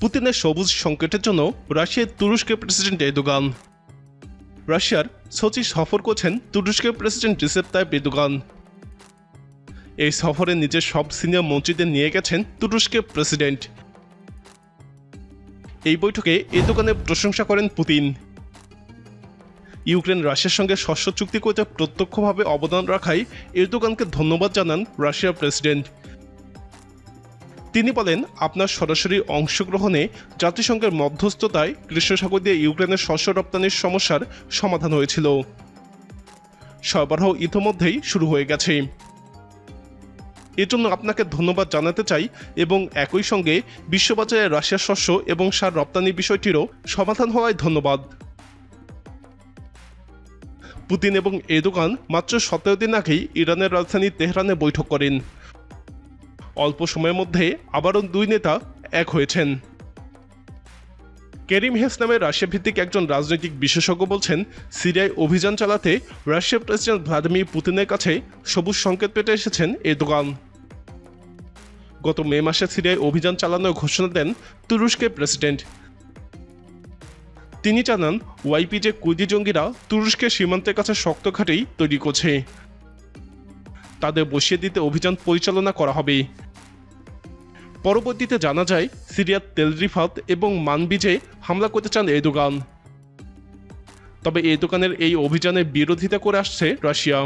পুতিনের সবুজ সংকেতের জন্য রাশিয়ার তুরস্কের প্রেসিডেন্ট এদোগান রাশিয়ার সোচি সফর করছেন তুরস্কের প্রেসিডেন্ট রিসেপ তাইপ এদোগান এই সফরে নিজের সব সিনিয়র মন্ত্রীদের নিয়ে গেছেন তুরস্কের প্রেসিডেন্ট। এই বৈঠকে এদোগানের প্রশংসা করেন পুতিন। ইউক্রেন রাশিয়ার সঙ্গে শস্য চুক্তি করতে প্রত্যক্ষভাবে অবদান রাখায় এরদোগানকে ধন্যবাদ জানান রাশিয়ার প্রেসিডেন্ট। তিনি বলেন, আপনার সরাসরি অংশগ্রহণে জাতিসংঘের মধ্যস্থতায় কৃষ্ণসাগর দিয়ে ইউক্রেনের শস্য রপ্তানির সমস্যার সমাধান হয়েছিল। সরবরাহ ইতোমধ্যেই শুরু হয়ে গেছে। এজন্য আপনাকে ধন্যবাদ জানাতে চাই এবং একই সঙ্গে বিশ্ববাজারে রাশিয়ার শস্য এবং সার রপ্তানি বিষয়টিরও সমাধান হওয়ায় ধন্যবাদ। পুতিন এবং এদোগান মাত্র সতেরো দিন আগেই ইরানের রাজধানী তেহরানে বৈঠক করেন। অল্প সময়ের মধ্যে আবারও দুই নেতা এক হয়েছেন। কেরিম হেস নামে রাশিয়া ভিত্তিক একজন রাজনৈতিক বিশেষজ্ঞ বলছেন, সিরিয়ায় অভিযান চালাতে রাশিয়ার প্রেসিডেন্ট ভ্লাদিমির পুতিনের কাছে সবুজ সংকেত পেতে এসেছেন এদোগান গত মে মাসে সিরিয়ায় অভিযান চালানোর ঘোষণা দেন তুরস্কের প্রেসিডেন্ট। তিনি জানান ওয়াইপিজে কুইদি জঙ্গিরা তুরস্কের সীমান্তের কাছে শক্ত ঘাটেই তৈরি করছে, তাদের বসিয়ে দিতে অভিযান পরিচালনা করা হবে। পরবর্তীতে জানা যায়, সিরিয়ার তেলরিফাত এবং মানবিজে হামলা করতে চান এদোগান তবে এদোগানের এই অভিযানের বিরোধিতা করে আসছে রাশিয়া।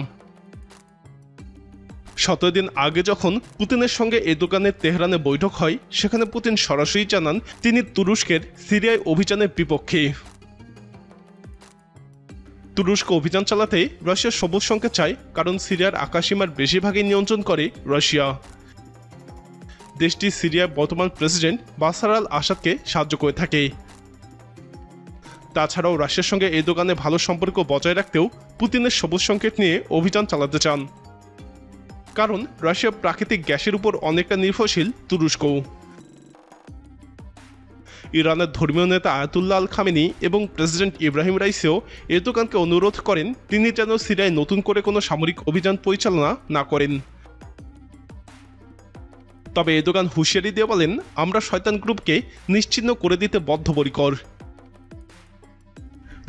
সতেরো দিন আগে যখন পুতিনের সঙ্গে এদোগানের তেহরানে বৈঠক হয়, সেখানে পুতিন সরাসরি জানান, তিনি তুরস্কের সিরিয়ায় অভিযানের বিপক্ষে। তুরস্ক অভিযান চালাতে রাশিয়া সবুজ সংকেত চায়, কারণ সিরিয়ার আকাশসীমার বেশিরভাগই নিয়ন্ত্রণ করে রাশিয়া। দেশটি সিরিয়ার বর্তমান প্রেসিডেন্ট বাসার আল আসাদকে সাহায্য করে থাকে। তাছাড়াও রাশিয়ার সঙ্গে এই দোকানে ভালো সম্পর্ক বজায় রাখতেও পুতিনের সবুজ সংকেত নিয়ে অভিযান চালাতে চান। কারণ রাশিয়া প্রাকৃতিক গ্যাসের উপর অনেকটা নির্ভরশীল তুরস্কও ইরানের ধর্মীয় নেতা আয়াতুল্লাহ আল খামেনি এবং প্রেসিডেন্ট ইব্রাহিম রাইসেও এরদোগানকে অনুরোধ করেন, তিনি যেন সিরিয়ায় নতুন করে কোনো সামরিক অভিযান পরিচালনা না করেন। তবে এরদোগান হুঁশিয়ারি দিয়ে বলেন, আমরা শয়তান গ্রুপকে নিশ্চিহ্ন করে দিতে বদ্ধপরিকর।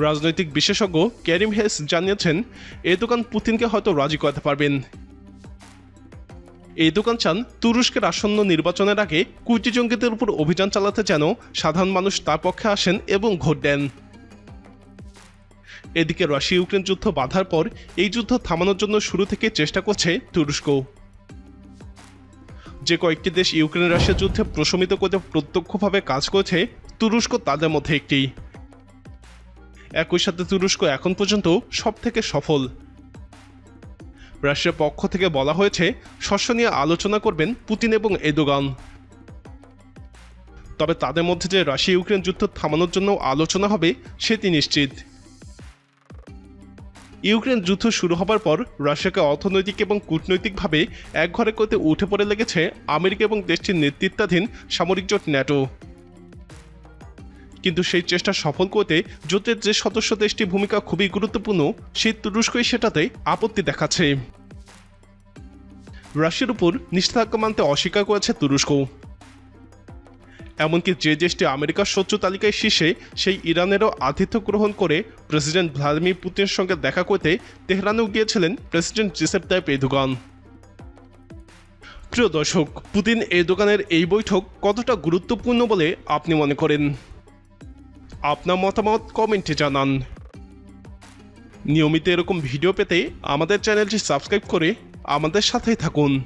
রাজনৈতিক বিশেষজ্ঞ ক্যারিম হেস জানিয়েছেন এরদোগান পুতিনকে হয়তো রাজি করাতে পারবেন। এই দোকান চান তুরস্কের আসন্ন নির্বাচনের আগে কুইটি জঙ্গিদের উপর অভিযান চালাতে যেন সাধারণ মানুষ তার পক্ষে আসেন এবং ভোট দেন। এদিকে রাশিয়া ইউক্রেন যুদ্ধ বাধার পর এই যুদ্ধ থামানোর জন্য শুরু থেকে চেষ্টা করছে তুরস্ক। যে কয়েকটি দেশ ইউক্রেন রাশিয়া যুদ্ধে প্রশমিত করতে প্রত্যক্ষভাবে কাজ করেছে, তুরস্ক তাদের মধ্যে একটি। একই সাথে তুরস্ক এখন পর্যন্ত সব থেকে সফল। রাশিয়ার পক্ষ থেকে বলা হয়েছে, শস্য নিয়ে আলোচনা করবেন পুতিন এবং এদোগান। তবে তাদের মধ্যে যে রাশিয়া ইউক্রেন যুদ্ধ থামানোর জন্য আলোচনা হবে, সেটি নিশ্চিত। ইউক্রেন যুদ্ধ শুরু হবার পর রাশিয়াকে অর্থনৈতিক এবং কূটনৈতিকভাবে একঘরে করতে উঠে পড়ে লেগেছে আমেরিকা এবং দেশটির নেতৃত্বাধীন সামরিক জোট ন্যাটো। কিন্তু সেই চেষ্টা সফল করতে জোটের যে সদস্য দেশটির ভূমিকা খুবই গুরুত্বপূর্ণ সেই তুরস্কই সেটাতে আপত্তি দেখাচ্ছে। রাশিয়ার উপর নিষেধাজ্ঞা মানতে অস্বীকার করেছে তুরস্ক। এমনকি যে দেশটি আমেরিকার শত্রু তালিকায় শীর্ষে, সেই ইরানেরও আতিথ্য গ্রহণ করে প্রেসিডেন্ট ভ্লাদিমির পুতিনের সঙ্গে দেখা করতে তেহরানেও গিয়েছিলেন প্রেসিডেন্ট জিসেপ তাইপ এদোগান। প্রিয় দর্শক, পুতিন এদোগানের এই বৈঠক কতটা গুরুত্বপূর্ণ বলে আপনি মনে করেন? আপনার মতামত কমেন্টে জানান। নিয়মিত এরকম ভিডিও পেতে আমাদের চ্যানেলটি সাবস্ক্রাইব করে আমাদের সাথেই থাকুন।